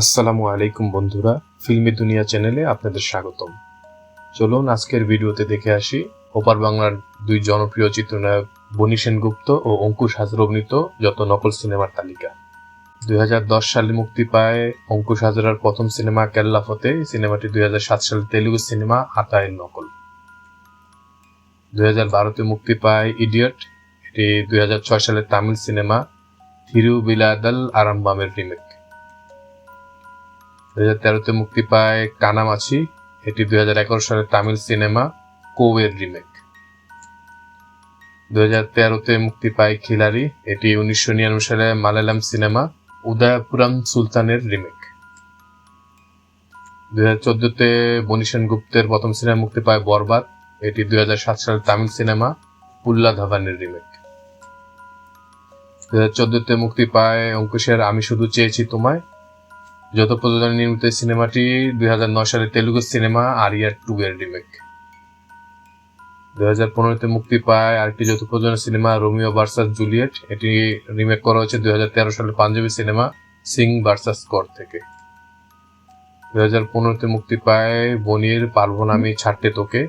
আসসালামু আলাইকুম বন্ধুরা, ফিল্মি দুনিয়া চ্যানেলে আপনাদের স্বাগতম। চলুন আজকের ভিডিওতে দেখে আসি, ওপার বাংলার দুই জনপ্রিয় চিত্রনায়ক বনি সেনগুপ্ত ও অঙ্কুশ হাজরা অভিনীত যত নকল সিনেমার তালিকা। দুই হাজার দশ সালে মুক্তি পায় অঙ্কুশ হাজরার প্রথম সিনেমা কেল্লাফতে সিনেমাটি দুই হাজার সাত সালে তেলুগু সিনেমা আতায়ের নকল। দুই বারোতে মুক্তি পায় ইডিয়ট, এটি দুই হাজার ছয় সালে তামিল সিনেমা থিরুবিলাদাল আরামবামের রিমেক। দুই হাজার তেরোতে মুক্তি পায় কানামাছি। এটি দুই হাজার এগারো সালের তামিল সিনেমা কোয়ের রিমেক। দুই হাজার তেরোতে মুক্তি পায় খিলারি এটি উনিশশো নিরানব্বই সালে মালায়ালাম সিনেমা উদয়পুরাম সুলতানের রিমেক। দুই হাজার চোদ্দতে বনিশেন গুপ্তের প্রথম সিনেমা মুক্তি পায় বরবাদ। এটি দুই হাজার সাত সালের তামিল সিনেমা পুল্লা ধাবানের রিমেক। দুই হাজার চোদ্দতে মুক্তি পায় অঙ্কুশের আমি শুধু চেয়েছি তোমায়। যত প্রযোজনা নির্মিত এই সিনেমাটি দুই হাজার নয় সালে তেলুগু সিনেমা আরিয়া টু এর রিমেক দুই হাজার পনেরোতে মুক্তি পায় আরেকটি যৌথ প্রযোজনা সিনেমা, রোমিও ভার্সাস জুলিয়েট। এটি রিমেক করা হয়েছে দুই হাজার তেরো সালে পাঞ্জাবি সিনেমা, সিং ভার্সাস কর থেকে। দুই হাজার পনেরোতে মুক্তি পায় বনির পারব না ছাড়তে তোকে।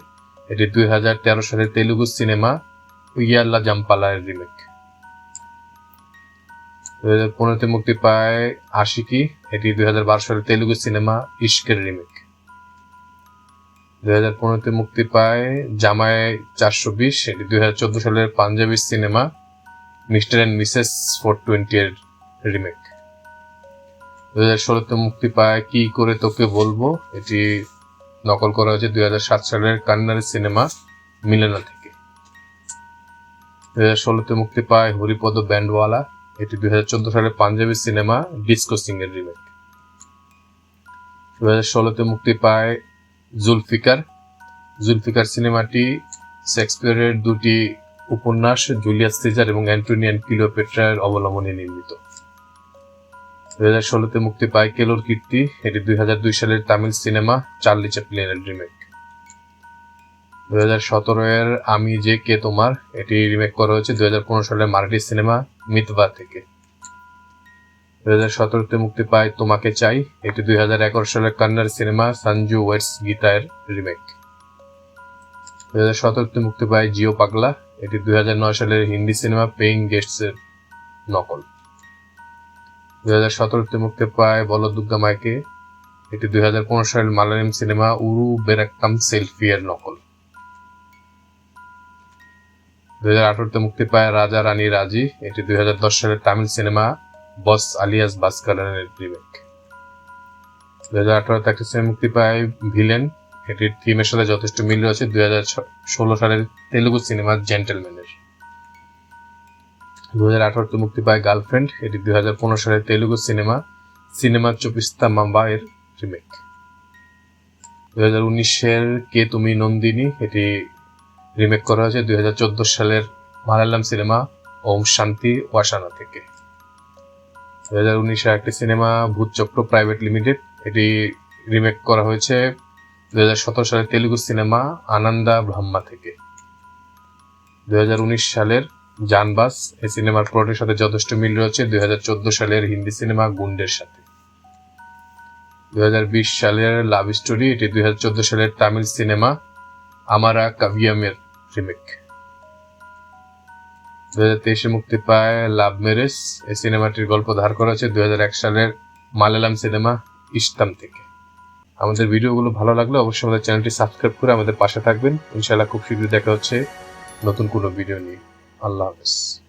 এটি দুই হাজার তেরো সালে তেলুগু সিনেমা উইয়াল্লা জাম্পালা এর রিমেক হাজার পনেরোতে মুক্তি পায় আশিকি। এটি দুই হাজার বারো সালে তেলুগু সিনেমা ইশকের রিমেক। দুই হাজার পনেরোতে মুক্তি পায় জামায় চারশো বিশ। এটি দুই হাজার চোদ্দ সালের Punjabi cinema mister and missus four twenty এর রিমেক। দুই হাজার ষোলোতে মুক্তি পায় কি করে তোকে বলব? এটি নকল করা হয়েছে দুই হাজার সাত সালের কান্নারি সিনেমা মিলেনা থেকে। দুই হাজার ষোলোতে মুক্তি পায় হরিপদ ব্যান্ডওয়ালা। এটি দুই হাজার চোদ্দ সালের পাঞ্জাবি সিনেমা ডিসকো সিং এর রিমেক দুই হাজার ষোলোতে মুক্তি পায় জুলফিকার। জুলফিকার সিনেমাটি শেক্সপিয়ারের দুটি উপন্যাস, জুলিয়াস সিজার এবং অ্যান্টোনিয়ান কিলোপেট্রার অবলম্বনে নির্মিত। দুই হাজার ষোলোতে মুক্তি পায় কেলোর কীর্তি। এটি দুই হাজার দুই সালের তামিল সিনেমা চার্লি চ্যাপলিনের রিমেক দুই হাজার সতেরো এর আমি যে কে তোমার, এটি রিমেক করা হয়েছে হাজার পনেরো সালের মারাঠি সিনেমা মিতবা থেকে। দুই হাজার সতেরোতে মুক্তি পায় তোমাকে চাই, এটি দুই হাজার এগারো সালের কান্নার সিনেমা সঞ্জু ওয়েটস গীতায়ের রিমেক দুই হাজার সতেরোতে মুক্তি পায় জিও পাগলা, এটি দুই হাজার নয় সালের হিন্দি সিনেমা পেইং গেস্টস এর নকল। দুই হাজার সতেরোতে মুক্তি পায় বলো দুর্গা মাইকে, এটি দুই হাজার পনেরো সালের মালায়ালাম সিনেমা উরু বেরাক্কাম সেলফি এর নকল। দুই আঠারোতে মুক্তি পায় রাজা রানী রাজি, এটি দুই হাজার দশ সালের তামিল সিনেমা বস আলিয়াস ভাস্করনের রিমেক। দুই হাজার আঠারোতে একটা সিনেমা মুক্তি পায় ভিলেন, এটির থিমের সাথে যথেষ্ট মিল রয়েছে দুই হাজার ষোলো সালের তেলুগু সিনেমা জেন্টেলম্যানের। দু হাজার আঠারোতে মুক্তি পায় গার্লফ্রেন্ড, এটি দুই হাজার পনেরো সালের তেলুগু সিনেমা সিনেমা চপিস্তা মাম্বা এর রিমেক। দুই হাজার উনিশের কে তুমি নন্দিনী, এটি রিমেক করা হয়েছে দুই হাজার চোদ্দ সালের মালায়ালাম সিনেমা ওম শান্তি ওয়াসানা থেকে। দুই হাজার উনিশে একটি সিনেমা ভূতচক্র প্রাইভেট লিমিটেড, এটি রিমেক করা হয়েছে দুই হাজার সতেরো সালের তেলুগু সিনেমা আনন্দা ব্রহ্মা থেকে। দুই হাজার উনিশ সালের জানবাস, এই সিনেমার প্লটের সাথে যথেষ্ট মিল রয়েছে দুই হাজার চোদ্দ সালের হিন্দি সিনেমা গুন্ডের সাথে। দুই হাজার বিশ সালের লাভ স্টোরি, এটি দুই হাজার চোদ্দ সালের তামিল সিনেমা আমারা কাভিয়ামের রিমেক দু হাজার মুক্তি পায় লাভ মেরেস এই সিনেমাটির গল্প ধার করা হয়েছে দুই হাজার এক সালের মালায়ালাম সিনেমা ইস্তাম থেকে। আমাদের ভিডিওগুলো ভালো লাগলে অবশ্যই আমাদের চ্যানেলটি সাবস্ক্রাইব করে আমাদের পাশে থাকবেন। ইনশাআল্লাহ খুব শীঘ্রই দেখা হচ্ছে নতুন কোনো ভিডিও নিয়ে। আল্লাহ হাফেজ।